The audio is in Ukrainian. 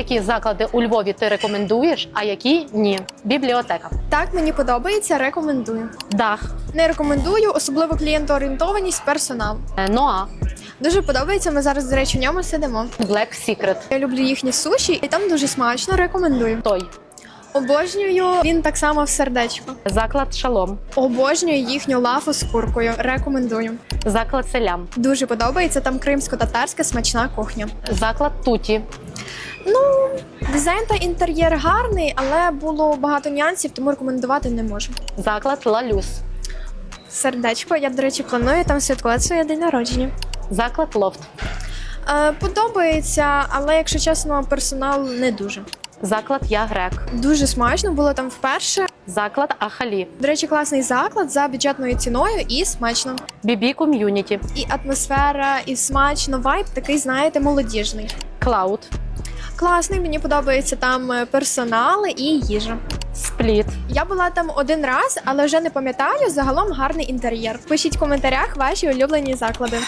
Які заклади у Львові ти рекомендуєш, а які ні? Бібліотека. Так, мені подобається, рекомендую. Дах. Не рекомендую, особливо клієнтоорієнтованість персонал. Е, Ноа. Дуже подобається. Ми зараз, до речі, в ньому сидимо. Black Secret. Я люблю їхні суші, і там дуже смачно. Рекомендую. Той. Обожнюю він так само в сердечко. Заклад Шалом. Обожнюю їхню лафу з куркою. Рекомендую. Заклад Селям. Дуже подобається там кримсько-татарська смачна кухня. Заклад Туті. Ну, дизайн та інтер'єр гарний, але було багато нюансів, тому рекомендувати не можу. Заклад Лалюс. Сердечко, я, до речі, планую там святкувати своє день народження. Заклад Лофт. Е, подобається, але якщо чесно, персонал не дуже. Заклад Я Грек. Дуже смачно було там вперше. Заклад Ахалі. До речі, класний заклад за бюджетною ціною і смачно. Бібі Ком'юніті. І атмосфера, і смачно. Вайб такий, знаєте, молодіжний. Клауд. Класний, мені подобається там е, персонал і їжа. Спліт. Я була там один раз, але вже не пам'ятаю. Загалом гарний інтер'єр. Пишіть в коментарях ваші улюблені заклади.